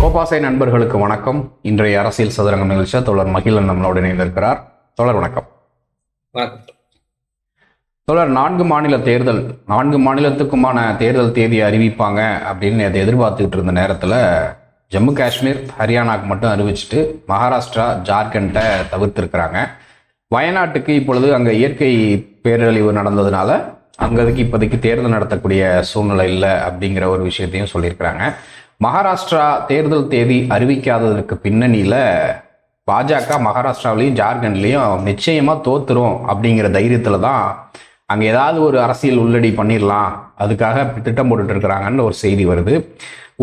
கோபாசை நண்பர்களுக்கு வணக்கம். இன்றைய அரசியல் சதுரங்கம் நிகழ்ச்சியில் தோழர் மகிழன் நம்மளோடு இணைந்திருக்கிறார். தோழர் வணக்கம். தோழர் நான்கு மாநில தேர்தல் நான்கு மாநிலத்துக்குமான தேர்தல் தேதி அறிவிப்பாங்க அப்படின்னு அதை எதிர்பார்த்துக்கிட்டு இருந்த நேரத்தில் ஜம்மு காஷ்மீர் ஹரியானாக்கு மட்டும் அறிவிச்சிட்டு மகாராஷ்டிரா ஜார்க்கண்டை தவிர்த்திருக்கிறாங்க. வயநாட்டுக்கு இப்பொழுது அங்கே இயற்கை பேரழிவு நடந்ததுனால அங்கதுக்கு இப்போதைக்கு தேர்தல் நடத்தக்கூடிய சூழ்நிலை இல்லை அப்படிங்கிற ஒரு விஷயத்தையும் சொல்லியிருக்கிறாங்க. மகாராஷ்டிரா தேர்தல் தேதி அறிவிக்காததற்கு பின்னணியில் பாஜக மகாராஷ்டிராவிலையும் ஜார்க்கண்ட்லேயும் நிச்சயமாக தோத்துரும் அப்படிங்கிற தைரியத்தில் தான் அங்கே ஏதாவது ஒரு அரசியல் உள்ளடி பண்ணிடலாம் அதுக்காக திட்டம் போட்டுட்டு இருக்கிறாங்கன்னு ஒரு செய்தி வருது.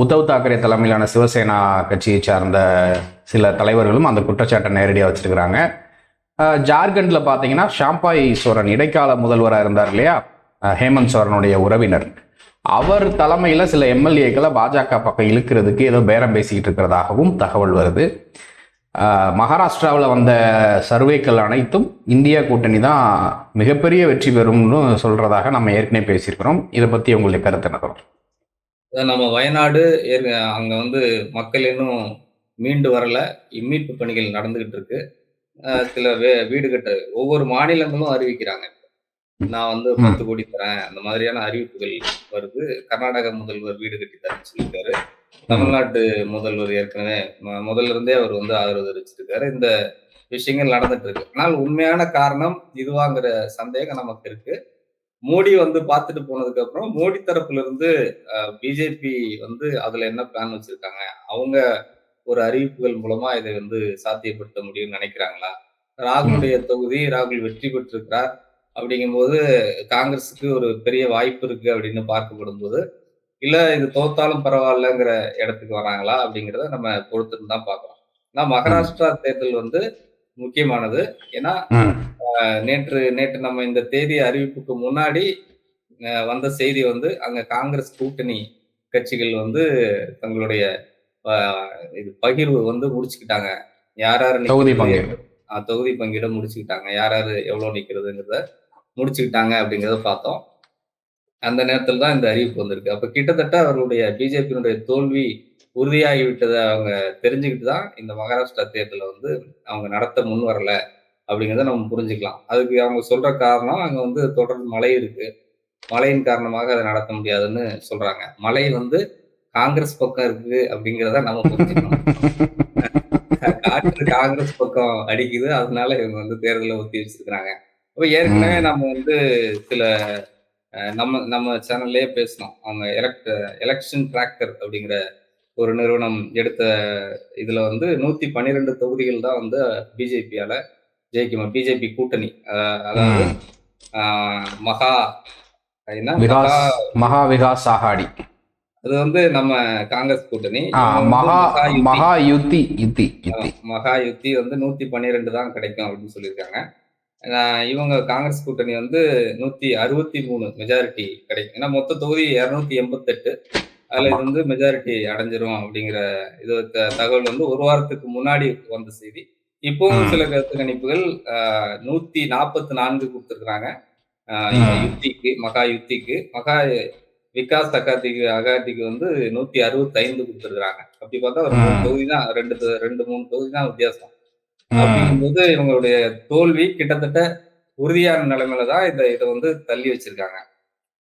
உத்தவ் தாக்கரே தலைமையிலான சிவசேனா கட்சியை சார்ந்த சில தலைவர்களும் அந்த குற்றச்சாட்டை நேரடியாக வச்சிருக்கிறாங்க. ஜார்க்கண்டில் பார்த்தீங்கன்னா ஷாம்பாய் சோரன் இடைக்கால முதல்வராக இருந்தார் இல்லையா? ஹேமந்த் சோரனுடைய உறவினர். அவர் தலைமையில் சில எம்எல்ஏக்களை பாஜக பக்கம் இழுக்கிறதுக்கு ஏதோ பேரம் பேசிக்கிட்டு இருக்கிறதாகவும் தகவல் வருது. மகாராஷ்டிராவில் வந்த சர்வேக்கள் அனைத்தும் இந்தியா கூட்டணி தான் மிகப்பெரிய வெற்றி பெறும்னு சொல்றதாக நம்ம ஏற்கனவே பேசியிருக்கிறோம். இதை பற்றி உங்களுடைய கருத்து என்ன நம்ம வயநாடு ஏற்க வந்து மக்கள் இன்னும் மீண்டு வரல. மீட்பு பணிகள் நடந்துகிட்டு இருக்கு. சில வீடு கட்ட ஒவ்வொரு மாநிலங்களும் அறிவிக்கிறாங்க. நான் வந்து. பத்து கோடி தரேன். அந்த மாதிரியான அறிவிப்புகள் வருது. கர்நாடக முதல்வர் வீடு கட்டி தரேன்னு சொல்லியிருக்காரு. தமிழ்நாட்டு முதல்வர் ஏற்கனவே முதல்ல இருந்தே அவர் வந்து ஆதரவு தெரிவிச்சிருக்காரு. இந்த விஷயங்கள் நடந்துட்டு இருக்கு. ஆனால் உண்மையான காரணம் இதுவாங்கிற சந்தேகம் நமக்கு இருக்கு. மோடி வந்து பார்த்துட்டு போனதுக்கு அப்புறம் மோடி தரப்புல இருந்து பிஜேபி வந்து அதுல என்ன பிளான் வச்சிருக்காங்க? அவங்க ஒரு அறிவிப்புகள் மூலமா இதை வந்து சாத்தியப்படுத்த முடியும்னு நினைக்கிறாங்களா? ராகுலுடைய தொகுதி ராகுல் வெற்றி பெற்றிருக்கிறார். அப்படிங்கும்போது காங்கிரஸுக்கு ஒரு பெரிய வாய்ப்பு இருக்கு அப்படின்னு பார்க்கப்படும் போது இல்ல இது தோத்தாலும் பரவாயில்லங்கிற இடத்துக்கு வராங்களா அப்படிங்கிறத நம்ம பொறுத்துன்னு தான் பார்க்கணும். ஆனா மகாராஷ்டிரா தேர்தல் வந்து முக்கியமானது. ஏன்னா நேற்று நேற்று நம்ம இந்த தேதி அறிவிப்புக்கு முன்னாடி வந்த செய்தி வந்து அங்க காங்கிரஸ் கூட்டணி கட்சிகள் வந்து தங்களுடைய இது பகிர்வு வந்து முடிச்சுக்கிட்டாங்க. யார் யார் தொகுதி பங்கீடு. தொகுதி பங்கீட முடிச்சுக்கிட்டாங்க. யார் யார் எவ்வளவு நிக்கிறதுங்கிறத முடிச்சுக்கிட்டாங்க அப்படிங்கிறத பார்த்தோம். அந்த நேரத்தில் தான் இந்த அறிவிப்பு வந்திருக்கு. அப்போ கிட்டத்தட்ட அவர்களுடைய பிஜேபியினுடைய தோல்வி உறுதியாகி விட்டதை அவங்க தெரிஞ்சுக்கிட்டு தான் இந்த மகாராஷ்டிரா தேர்தலை வந்து அவங்க நடத்த முன் வரல அப்படிங்கிறத நம்ம புரிஞ்சுக்கலாம். அதுக்கு அவங்க சொல்ற காரணம் அங்கே வந்து தொடர்ந்து மழை இருக்கு. மழையின் காரணமாக அதை நடத்த முடியாதுன்னு சொல்றாங்க. மழை வந்து காங்கிரஸ் பக்கம் இருக்கு அப்படிங்கிறத நம்ம புரிஞ்சுக்கணும். காற்று காங்கிரஸ் பக்கம் அடிக்குது. அதனால இவங்க வந்து தேர்தலை ஒத்தி வச்சிருக்கிறாங்க. அப்ப ஏற்கனவே நம்ம வந்து சில நம்ம நம்ம சேனல்லே பேசணும் அவங்க எலக்ட் எலெக்ஷன் டிராக்டர் அப்படிங்கிற ஒரு நிறுவனம் எடுத்த இதுல வந்து நூத்தி பன்னிரெண்டு தொகுதிகள் தான் வந்து பிஜேபியால ஜெயிக்கும்? பிஜேபி கூட்டணி. அதாவது மகா மகா விகாஸ் ஆகாடி. அது வந்து நம்ம காங்கிரஸ் கூட்டணி. மகா யுத்தி. மகா யுத்தி யுத்தி மகா யுத்தி வந்து நூத்தி பன்னிரெண்டு தான் கிடைக்கும் அப்படின்னு சொல்லியிருக்காங்க. இவங்க காங்கிரஸ் கூட்டணி வந்து நூத்தி அறுபத்தி மூணு மெஜாரிட்டி கிடைக்கும் ஏன்னா மொத்த தொகுதி இருநூத்தி எண்பத்தெட்டு அதுல இது வந்து மெஜாரிட்டி அடைஞ்சிரும் அப்படிங்கிற இது தகவல் வந்து ஒரு வாரத்துக்கு முன்னாடி வந்த செய்தி இப்பவும். சில கருத்து கணிப்புகள் நூத்தி நாற்பத்தி நான்கு கொடுத்துருக்காங்க ம். யுத்திக்கு மகா யுத்திக்கு மகா விகாஸ் அகாதிக்கு அகாதிக்கு வந்து நூத்தி அறுபத்தி ஐந்து கொடுத்துருக்காங்க அப்படி பார்த்தா ஒரு மூணு. தொகுதி தான் ரெண்டு ரெண்டு மூணு தொகுதி தான் வித்தியாசம். அப்படிங்கும்போது இவங்களுடைய தோல்வி கிட்டத்தட்ட உறுதியான நிலைமையில தான் இதை இதை வந்து தள்ளி வச்சிருக்காங்க.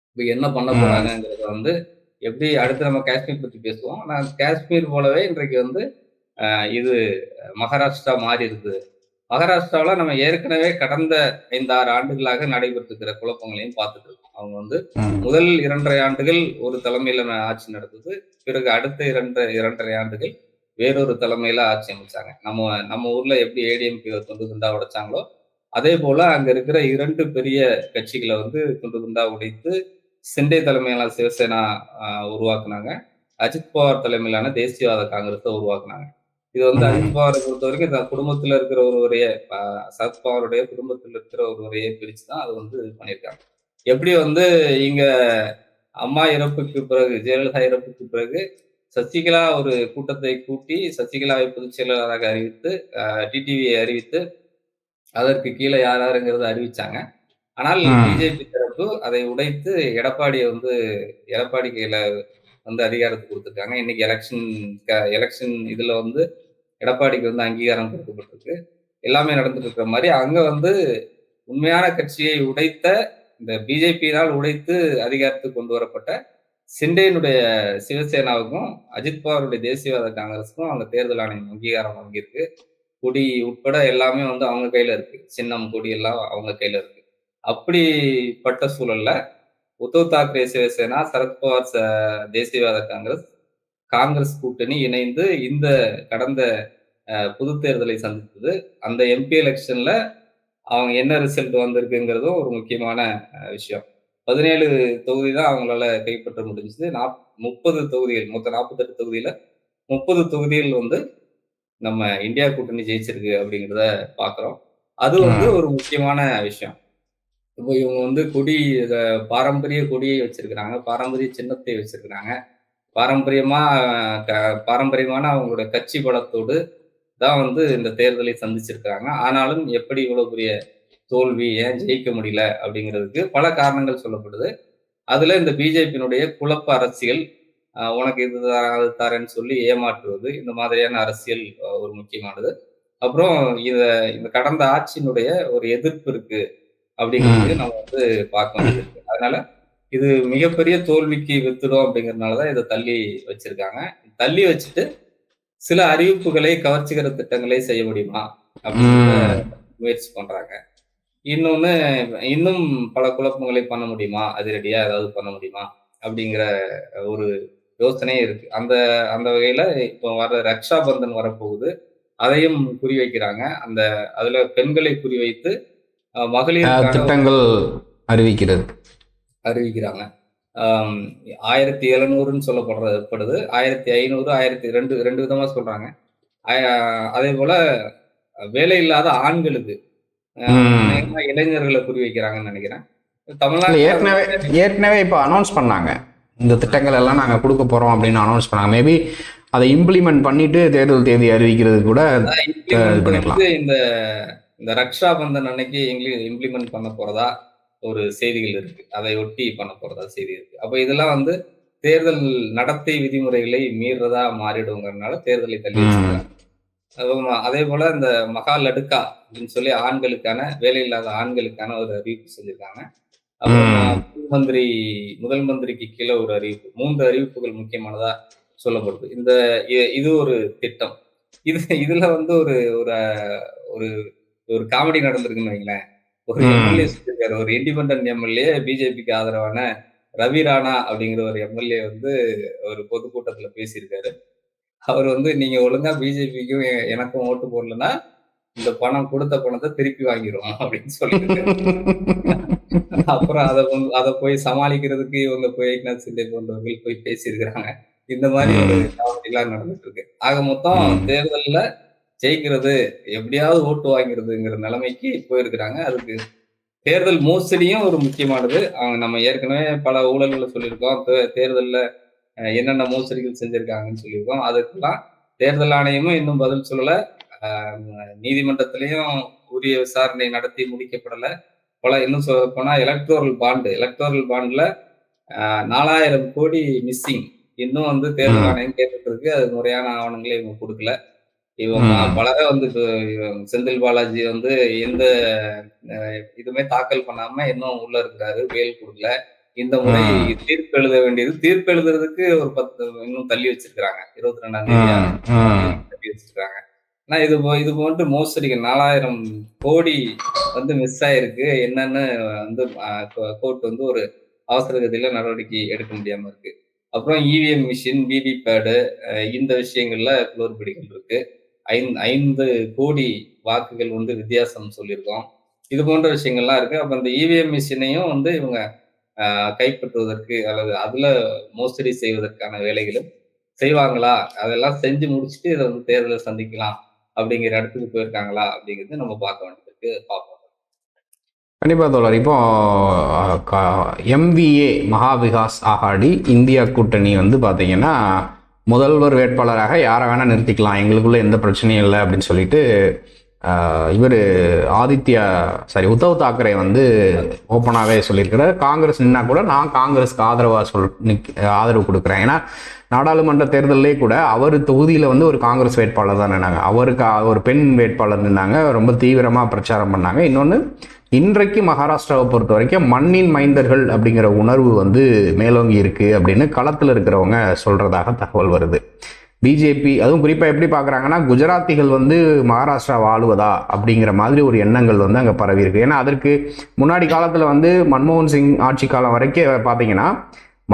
இப்போ என்ன பண்ண ம். போறாங்கங்கிறத வந்து எப்படி அடுத்து நம்ம காஷ்மீர் பத்தி பேசுவோம். ஆனா காஷ்மீர் போலவே இன்றைக்கு வந்து இது மகாராஷ்டிரா மாறி இருக்குது. மகாராஷ்டிராவில் நம்ம ஏற்கனவே கடந்த ஐந்து ஆறு ஆண்டுகளாக நடைபெற்றிருக்கிற குழப்பங்களையும் பார்த்துட்டு இருக்கோம். அவங்க வந்து. முதல் இரண்டரை ஆண்டுகள் ஒரு தலைமையில ஆட்சி நடந்தது. பிறகு அடுத்த இரண்டு இரண்டரை ஆண்டுகள் வேறொரு தலைமையில ஆட்சி அமைச்சாங்க. நம்ம நம்ம ஊர்ல எப்படி ஏடிஎம்கே துண்டு துண்டா உடைச்சாங்களோ அதே போல அங்க இருக்கிற இரண்டு பெரிய கட்சிகளை வந்து துண்டு துண்டா உடைத்து சிண்டே தலைமையிலான சிவசேனா உருவாக்குனாங்க. அஜித் பவார் தலைமையிலான தேசியவாத காங்கிரஸை உருவாக்குனாங்க. இது வந்து அஜித் பவாரை பொறுத்த வரைக்கும் தன் குடும்பத்துல இருக்கிற ஒருவரைய சரத்பவாருடைய சரத் பவாருடைய குடும்பத்தில் இருக்கிற ஒருவரைய பிரிச்சு தான் அது வந்து பண்ணியிருக்காங்க. எப்படி வந்து இங்க அம்மா இறப்புக்கு பிறகு ஜெயலலிதா இறப்புக்கு பிறகு சசிகலா ஒரு கூட்டத்தை கூட்டி சசிகலாவை பொதுச் செயலாளராக அறிவித்து டிடிவியை அறிவித்து அதற்கு கீழே யார் யாருங்கிறத அறிவிச்சாங்க. ஆனால். பிஜேபி தரப்பு அதை உடைத்து எடப்பாடியை வந்து எடப்பாடி கையில வந்து அதிகாரத்தை கொடுத்துருக்காங்க இன்னைக்கு எலெக்ஷன் எலெக்ஷன் இதுல வந்து எடப்பாடிக்கு வந்து அங்கீகாரம் கொடுக்கப்பட்டிருக்கு. எல்லாமே நடந்துட்டு இருக்கிற மாதிரி அங்க வந்து உண்மையான கட்சியை உடைத்த இந்த பிஜேபியினால் உடைத்து அதிகாரத்துக்கு கொண்டு வரப்பட்ட சிண்டேனுடைய சிவசேனாவுக்கும் அஜித் பவாருடைய தேசியவாத காங்கிரஸுக்கும் அவங்க தேர்தல் ஆணையம் அங்கீகாரம் வாங்கியிருக்கு. கொடி உட்பட எல்லாமே வந்து அவங்க கையில இருக்கு. சின்னம் கொடி எல்லாம் அவங்க கையில இருக்கு. அப்படிப்பட்ட சூழல்ல உத்தவ் தாக்கரே சிவசேனா சரத்பவார் ச- தேசியவாத காங்கிரஸ் காங்கிரஸ் கூட்டணி இணைந்து இந்த கடந்த புது பொது தேர்தலை சந்தித்தது. அந்த எம்பி எலெக்ஷன்ல அவங்க என்ன ரிசல்ட் வந்திருக்குங்கிறதும் ஒரு முக்கியமான விஷயம். பதினேழு தொகுதி தான் அவங்களால கைப்பற்ற முடிஞ்சது. நாப் முப்பது தொகுதிகள் மொத்தம் நாற்பத்தெட்டு தொகுதியில முப்பது தொகுதிகள் வந்து நம்ம இந்தியா கூட்டணி ஜெயிச்சிருக்கு அப்படிங்கிறத பார்க்குறோம் அது வந்து ஒரு முக்கியமான விஷயம். இப்போ இவங்க வந்து கொடி பாரம்பரிய கொடியை வச்சிருக்கிறாங்க. பாரம்பரிய சின்னத்தை வச்சிருக்கிறாங்க. பாரம்பரியமா க- பாரம்பரியமான அவங்களோட கட்சி பலத்தோடு தான் வந்து இந்த தேர்தலை சந்திச்சிருக்கிறாங்க. ஆனாலும் எப்படி இவ்வளவு பெரிய தோல்வி ஏன் ஜெயிக்க முடியல அப்படிங்கிறதுக்கு பல காரணங்கள் சொல்லப்படுது. அதுல இந்த பிஜேபியினுடைய குழப்ப அரசியல் உனக்கு இது அது தரேன்னு சொல்லி ஏமாற்றுவது இந்த மாதிரியான அரசியல் ஒரு முக்கியமானது. அப்புறம் இத இந்த கடந்த ஆட்சியினுடைய ஒரு எதிர்ப்பு இருக்கு அப்படிங்கிறது நம்ம வந்து பார்க்க வேண்டியது இருக்கு அதனால இது மிகப்பெரிய தோல்விக்கு வித்துடும் அப்படிங்கறதுனாலதான் இதை தள்ளி வச்சிருக்காங்க. தள்ளி வச்சுட்டு சில அறிவிப்புகளை கவர்ச்சிகர திட்டங்களை செய்ய முடியுமா அப்படிங்கிறத முயற்சி பண்றாங்க. இன்னொன்னு இன்னும் பல குழப்பங்களை பண்ண முடியுமா? அதிரடியா ஏதாவது பண்ண முடியுமா? அப்படிங்கிற ஒரு யோசனையே இருக்கு. அந்த அந்த வகையில இப்போ வர ரக்ஷா பந்தன் வரப்போகுது. அதையும் குறிவைக்கிறாங்க அந்த அதுல பெண்களை குறிவைத்து மகளிருக்கான திட்டங்கள் அறிவிக்கிறது. அறிவிக்கிறாங்க. ஆயிரத்தி எழுநூறுன்னு சொல்லப்படுறப்படுது ஆயிரத்தி ஐநூறு ஆயிரத்தி ரெண்டு ரெண்டு விதமா சொல்றாங்க. அதே போல வேலை இல்லாத ஆண்களுக்கு இளைஞர்களை குறி வைக்கிறாங்கன்னு நினைக்கிறேன். இல்ல, தமிழ்நாட்டில் ஏற்கனவே ஏற்கனவே இப்போ அனௌன்ஸ் பண்ணாங்க. இந்த திட்டங்கள் எல்லாம் நாங்கள் கொடுக்க போகிறோம் அப்படின்னு அனௌன்ஸ் பண்ணாங்க. மேபி அதை இம்ப்ளிமெண்ட் பண்ணிட்டு தேர்தல் தேதி அறிவிக்கிறது கூட implement பண்ணிக்கலாம். இந்த இந்த ரக்ஷா பந்தன் அன்னைக்கு இம்ப்ளிமெண்ட் பண்ண போறதா ஒரு செய்திகள் இருக்கு. அதை ஒட்டி பண்ண போறதா செய்தி இருக்கு. அப்ப இதெல்லாம் வந்து தேர்தல் நடத்தை விதிமுறைகளை மீறதா மாறிடுங்கிறதுனால தேர்தலை தள்ளி அதே போல இந்த மகா லடுக்கா அப்படின்னு சொல்லி ஆண்களுக்கான வேலை இல்லாத ஆண்களுக்கான ஒரு அறிவிப்பு செஞ்சிருக்காங்க. மந்திரி முதல் மந்திரிக்கு கீழே ஒரு அறிவிப்பு மூன்று அறிவிப்புகள் முக்கியமானதா சொல்லப்படுது. இந்த இது ஒரு திட்டம். இது இதுல வந்து ஒரு ஒரு ஒரு ஒரு காமெடி நடந்திருக்குன்னு வைங்களேன். ஒரு. எம்எல்ஏ சொல்லியிருக்காரு ஒரு இண்டிபெண்டன்ட் எம்எல்ஏ பிஜேபிக்கு ஆதரவான ரவி ராணா அப்படிங்கிற ஒரு எம்எல்ஏ வந்து ஒரு பொதுக்கூட்டத்துல பேசியிருக்காரு. அவர் வந்து நீங்க ஒழுங்கா பிஜேபிக்கும் எனக்கும் ஓட்டு போடலன்னா இந்த பணம் கொடுத்த பணத்தை திருப்பி வாங்கிரும் அப்படின்னு சொல்லியிருக்காரு அப்புறம் அதை அதை போய் சமாளிக்கிறதுக்கு இவங்க போய் ஏக்நாத் சிண்டே போன்றவர்கள் போய் பேசியிருக்கிறாங்க. இந்த மாதிரி ஒரு காமெடிலாம் நடந்துட்டு இருக்கு ஆக மொத்தம். தேர்தல்ல ஜெயிக்கிறது எப்படியாவது ஓட்டு வாங்கிறதுங்கிற நிலைமைக்கு போயிருக்கிறாங்க. அதுக்கு தேர்தல் மோசடியும் ஒரு முக்கியமானது. அவங்க நம்ம ஏற்கனவே பல ஊழல்களை சொல்லியிருக்கோம். தேர்தல்ல என்னென்ன மோசடிகள் செஞ்சிருக்காங்கன்னு சொல்லியிருக்கோம். அதுக்கெல்லாம் தேர்தல் ஆணையமும் இன்னும் பதில் சொல்லல. நீதிமன்றத்திலையும் உரிய விசாரணை நடத்தி முடிக்கப்படல. பல இன்னும் சொல்ல போனா எலக்ட்ரோரல் பாண்டு எலக்ட்ரோரல் பாண்ட்ல நாலாயிரம் கோடி மிஸ்ஸிங் இன்னும் வந்து தேர்தல். ஆணையம் கேட்டுட்டு இருக்கு அது முறையான ஆவணங்களை இவங்க கொடுக்கல. இவங்க. பலரே வந்து செந்தில் பாலாஜி வந்து எந்த இதுமே தாக்கல் பண்ணாம இன்னும் உள்ள இருக்கிறாரு. வேல் கொடுக்கல. இந்த முறை. தீர்ப்பு எழுத வேண்டியது தீர்ப்பு எழுதுறதுக்கு ஒரு பத்து இன்னும் தள்ளி வச்சிருக்காங்க இருபத்தி ரெண்டாம். ம். தள்ளி வச்சிருக்காங்க ஆனா இது இது போன்று மோசடிகள் நாலாயிரம் கோடி வந்து மிஸ் ஆயிருக்கு. என்னன்னு வந்து கோர்ட் வந்து ஒரு அவசர கதியில நடவடிக்கை எடுக்க முடியாம இருக்கு. அப்புறம் இவிஎம் மிஷின் விவி பேடு இந்த விஷயங்கள்ல குளறுபடிகள் இருக்கு. ஐந்து ஐந்து கோடி வாக்குகள் வந்து வித்தியாசம் சொல்லியிருக்கோம். இது போன்ற விஷயங்கள்லாம் இருக்கு. அப்ப இந்த இவிஎம் மிஷினையும் வந்து இவங்க கைப்பற்றுவதற்கு அல்லது அதுல மோசடி செய்வதற்கான வேலைகளும் செய்வாங்களா? அதெல்லாம் செஞ்சு முடிச்சுட்டு இதை வந்து தேர்தலை சந்திக்கலாம் அப்படிங்கிற இடத்துக்கு போயிருக்காங்களா? அப்படிங்கிறது நம்ம பார்க்க வேண்டியது பார்ப்போம். கண்டிப்பாக தோழர். இப்போ எம்விஏ மகா விகாஸ் ஆகாடி இந்தியா கூட்டணி வந்து பார்த்தீங்கன்னா முதல்வர் வேட்பாளராக யாரை வேணால் நிறுத்திக்கலாம். எங்களுக்குள்ள எந்த பிரச்சனையும் இல்லை அப்படின்னு சொல்லிட்டு இவர் ஆதித்யா சாரி உத்தவ் தாக்கரே வந்து ஓப்பனாகவே சொல்லியிருக்கிறார். காங்கிரஸ் நின்னா கூட நான் காங்கிரஸ்க்கு ஆதரவாக சொல் நிக் ஆதரவு கொடுக்குறேன். ஏன்னா நாடாளுமன்ற தேர்தலிலே கூட அவர் தொகுதியில் வந்து ஒரு காங்கிரஸ் வேட்பாளர் தான் நின்னாங்க. அவருக்கு ஒரு பெண் வேட்பாளர் நின்னாங்க. ரொம்ப தீவிரமாக பிரச்சாரம் பண்ணாங்க. இன்னொன்று இன்றைக்கு மகாராஷ்டிராவை பொறுத்த வரைக்கும் மண்ணின் மைந்தர்கள் அப்படிங்கிற உணர்வு வந்து மேலோங்கி இருக்குது அப்படின்னு களத்தில் இருக்கிறவங்க சொல்கிறதாக தகவல் வருது. பிஜேபி அதுவும் குறிப்பாக எப்படி பார்க்குறாங்கன்னா குஜராத்திகள் வந்து மகாராஷ்டிரா ஆளுவதா அப்படிங்கிற மாதிரி ஒரு எண்ணங்கள் வந்து அங்கே பரவி இருக்கு. ஏன்னா அதற்கு முன்னாடி காலத்தில் வந்து மன்மோகன் சிங் ஆட்சி காலம் வரைக்கும் பார்த்தீங்கன்னா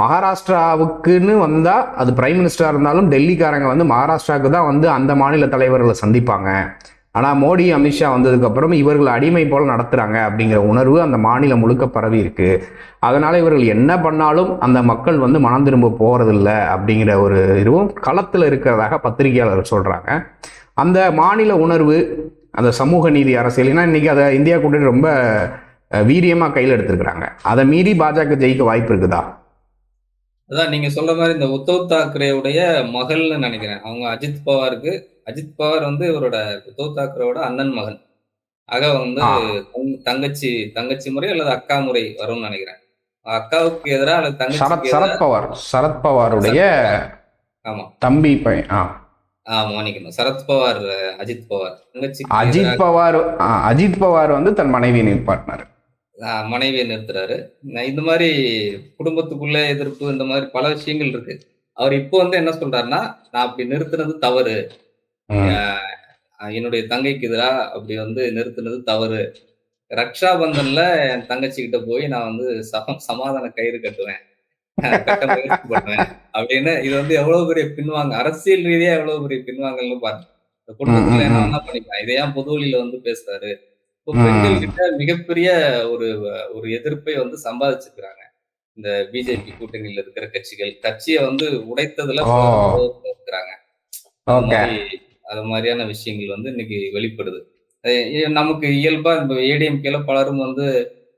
மகாராஷ்டிராவுக்குன்னு வந்தால் அது பிரைம் மினிஸ்டராக இருந்தாலும் டெல்லிக்காரங்க வந்து மகாராஷ்டிராவுக்கு தான் வந்து அந்த மாநில தலைவர்களை சந்திப்பாங்க. ஆனால் மோடி அமித்ஷா வந்ததுக்கப்புறம் இவர்கள் அடிமை போல் நடத்துகிறாங்க அப்படிங்கிற உணர்வு அந்த மாநிலம் முழுக்க பரவி இருக்கு. அதனால் இவர்கள் என்ன பண்ணாலும் அந்த மக்கள் வந்து மனம் திரும்ப போகிறதில்ல அப்படிங்கிற ஒரு இதுவும் களத்தில் இருக்கிறதாக பத்திரிகையாளர்கள் சொல்கிறாங்க அந்த மாநில உணர்வு அந்த சமூக நீதி அரசியல் ஏன்னா இன்றைக்கி அதை இந்தியா கூட்டணி ரொம்ப வீரியமாக கையில் எடுத்திருக்கிறாங்க. அதை மீறி பாஜக ஜெயிக்க வாய்ப்பு இருக்குதா? அதான் நீங்க சொல்ற மாதிரி இந்த உத்தவ் தாக்கரேவுடைய மகள்னு நினைக்கிறேன். அவங்க அஜித் பவாருக்கு அஜித் பவார் வந்து இவரோட உத்தவ் தாக்கரேவோட அண்ணன் மகன். ஆக வந்து தங்கச்சி தங்கச்சி முறை அல்லது அக்கா முறை வரும்னு நினைக்கிறேன். அக்காவுக்கு எதிராக அல்லது சரத் எதிராக சரத்பவார் சரத்பவாருடைய ஆமா. தம்பி பையன் ஆ. ஆ மன்னிக்கணும் சரத்பவார் அஜித் பவார். தங்கச்சிக்கு அஜித் பவார் அஜித் பவார் வந்து தன் மனைவி நிற்பாட்டினார் மனைவியை நிறுத்துறாரு. இந்த மாதிரி குடும்பத்துக்குள்ள எதிர்ப்பு இந்த மாதிரி பல விஷயங்கள் இருக்கு. அவர் இப்போ வந்து என்ன சொல்றாருன்னா நான் அப்படி நிறுத்தினது தவறு. என்னுடைய தங்கைக்கு எதிரா அப்படி வந்து நிறுத்தினது தவறு. ரக்ஷா பந்தன்ல என் தங்கச்சி கிட்ட போய் நான் வந்து சம சமாதான கயிறு கட்டுவேன். ஆஹ் கட்ட முயற்சி பண்ணுவேன். அப்படின்னு இது வந்து எவ்வளவு பெரிய பின்வாங்க அரசியல் ரீதியா எவ்வளவு பெரிய பின்வாங்கல்னு பாருங்க இந்த குடும்பத்துல என்ன வேணா பண்ணிக்கலாம். இதை ஏன் பொது வழியில வந்து பேசுறாரு? இப்போ. பெண்கள் கிட்ட மிகப்பெரிய ஒரு ஒரு எதிர்ப்பை வந்து சம்பாதிச்சிருக்கிறாங்க. இந்த பிஜேபி கூட்டணியில இருக்கிற கட்சிகள். கட்சியை வந்து உடைத்ததுல இருக்கிறாங்க. அது மாதிரியான விஷயங்கள் வந்து இன்னைக்கு வெளிப்படுது. நமக்கு இயல்பா இந்த ஏடிஎம்கேல பலரும் வந்து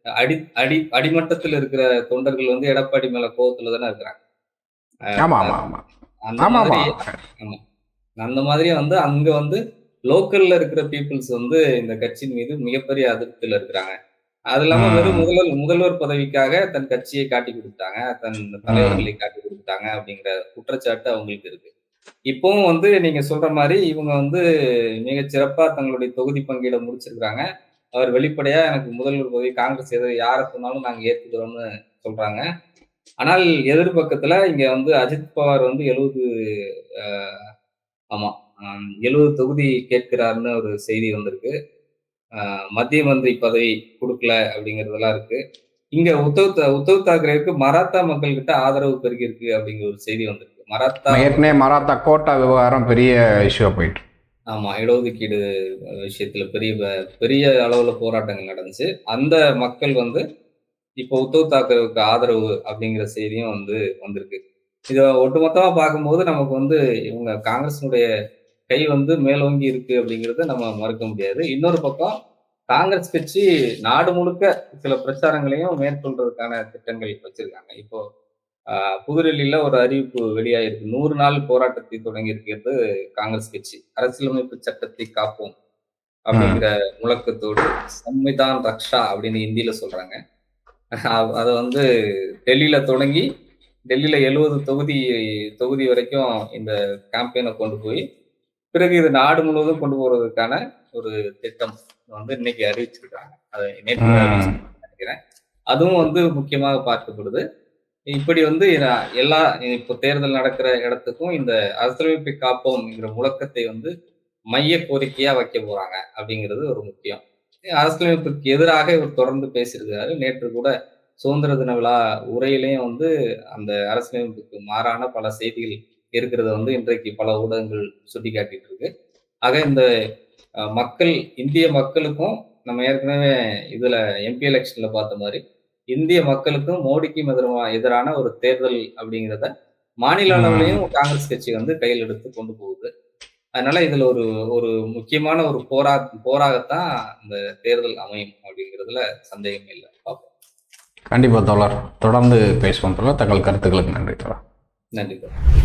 அடி அடி அடிமட்டத்தில் இருக்கிற தொண்டர்கள் வந்து எடப்பாடி மேல கோவத்துல தானே இருக்கிறாங்க. அந்த மாதிரி வந்து அங்க வந்து லோக்கல்ல இருக்கிற பீப்புள்ஸ் வந்து இந்த கட்சியின் மீது மிகப்பெரிய அதிருப்தியில இருக்கிறாங்க. அது இல்லாம. வெறும் முதல்வர் முதல்வர் பதவிக்காக தன் கட்சியை காட்டி கொடுத்தாங்க தன் தலைவர்களை காட்டி கொடுத்தாங்க அப்படிங்கிற குற்றச்சாட்டு அவங்களுக்கு இருக்கு. இப்பவும் வந்து நீங்க சொல்ற மாதிரி இவங்க வந்து மிக சிறப்பா தங்களுடைய தொகுதி பங்கீட முடிச்சிருக்கிறாங்க. அவர் வெளிப்படையா எனக்கு முதல்வர் பதவி காங்கிரஸ் எதை யாரை சொன்னாலும் நாங்க ஏத்துக்கிறோம்னு சொல்றாங்க. ஆனால் எதிர்பக்கத்துல இங்க வந்து அஜித் பவார் வந்து எழுபது ஆமா எழுபது தொகுதி கேட்கிறாருன்னு ஒரு செய்தி வந்திருக்கு. மத்திய மந்திரி பதவி கொடுக்கல அப்படிங்கறதெல்லாம் இருக்கு. இங்க உத்தவ் உத்தவ் தாக்கரேவுக்கு மராத்தா மக்கள் கிட்ட ஆதரவு பெருகி இருக்கு அப்படிங்கிற ஒரு செய்தி வந்திருக்கு. மராத்தா ஏற்கனவே மராத்தா கோட்டா விவகாரம் பெரிய இஷ்யூ போயிட்டு. ஆமா இடஒதுக்கீடு விஷயத்துல பெரிய பெரிய அளவுல போராட்டங்கள் நடந்துச்சு. அந்த மக்கள் வந்து இப்போ உத்தவ் தாக்கரேவுக்கு ஆதரவு அப்படிங்கிற செய்தியும் வந்து வந்திருக்கு. இதை ஒட்டுமொத்தமா பார்க்கும்போது நமக்கு வந்து இவங்க காங்கிரஸினுடைய கை வந்து மேலோங்கி இருக்கு அப்படிங்கிறத நம்ம மறுக்க முடியாது. இன்னொரு பக்கம் காங்கிரஸ் கட்சி நாடு முழுக்க சில பிரச்சாரங்களையும் மேற்கொள்றதுக்கான திட்டங்கள் வச்சிருக்காங்க. இப்போ புதுடெல்லியில ஒரு அறிவிப்பு வெளியாயிருக்கு. நூறு நாள் போராட்டத்தை தொடங்கி இருக்கிறது காங்கிரஸ் கட்சி. அரசியலமைப்பு சட்டத்தை காப்போம் அப்படிங்கிற முழக்கத்தோடு சம்விதான் ரக்ஷா அப்படின்னு ஹிந்தியில சொல்றாங்க. அதை வந்து டெல்லியில தொடங்கி டெல்லியில எழுபது தொகுதி தொகுதி வரைக்கும் இந்த கேம்பெயினை கொண்டு போய் பிறகு இது நாடு முழுவதும் கொண்டு போறதுக்கான ஒரு திட்டம் வந்து இன்னைக்கு அறிவிச்சிருக்காங்க. அதை நேற்று நினைக்கிறேன். அதுவும் வந்து முக்கியமாக பார்க்கப்படுது. இப்படி வந்து நான் எல்லா இப்போ தேர்தல் நடக்கிற இடத்துக்கும் இந்த அரசியலமைப்பை காப்போம்ங்கிற முழக்கத்தை வந்து மைய கோரிக்கையா வைக்க போறாங்க அப்படிங்கிறது ஒரு முக்கியம். அரசியலமைப்புக்கு எதிராக இவர் தொடர்ந்து பேசியிருக்காரு நேற்று கூட சுதந்திர தின விழா உரையிலையும் வந்து அந்த அரசியலமைப்புக்கு மாறான பல செய்திகள் இருக்கிறத வந்து இன்றைக்கு பல ஊடகங்கள் சுட்டி காட்டிட்டு இருக்கு ஆக இந்த மக்கள் இந்திய மக்களுக்கும் நம்ம ஏற்கனவே இதுல எம்பி எலெக்ஷன்ல பார்த்த மாதிரி இந்திய மக்களுக்கும் மோடிக்கும் எதிரான ஒரு தேர்தல் அப்படிங்கிறத மாநில. அளவுலையும் காங்கிரஸ் கட்சி வந்து கையில் எடுத்து கொண்டு போகுது. அதனால இதுல ஒரு ஒரு முக்கியமான ஒரு போரா போராகத்தான் இந்த தேர்தல் அமையும் அப்படிங்கிறதுல சந்தேகம் இல்லை. பார்ப்போம். கண்டிப்பா தோழர். தொடர்ந்து பேசுவோம் தோழர். தங்கள் கருத்துக்களுக்கு நன்றி தோழர். நன்றி தோழர்.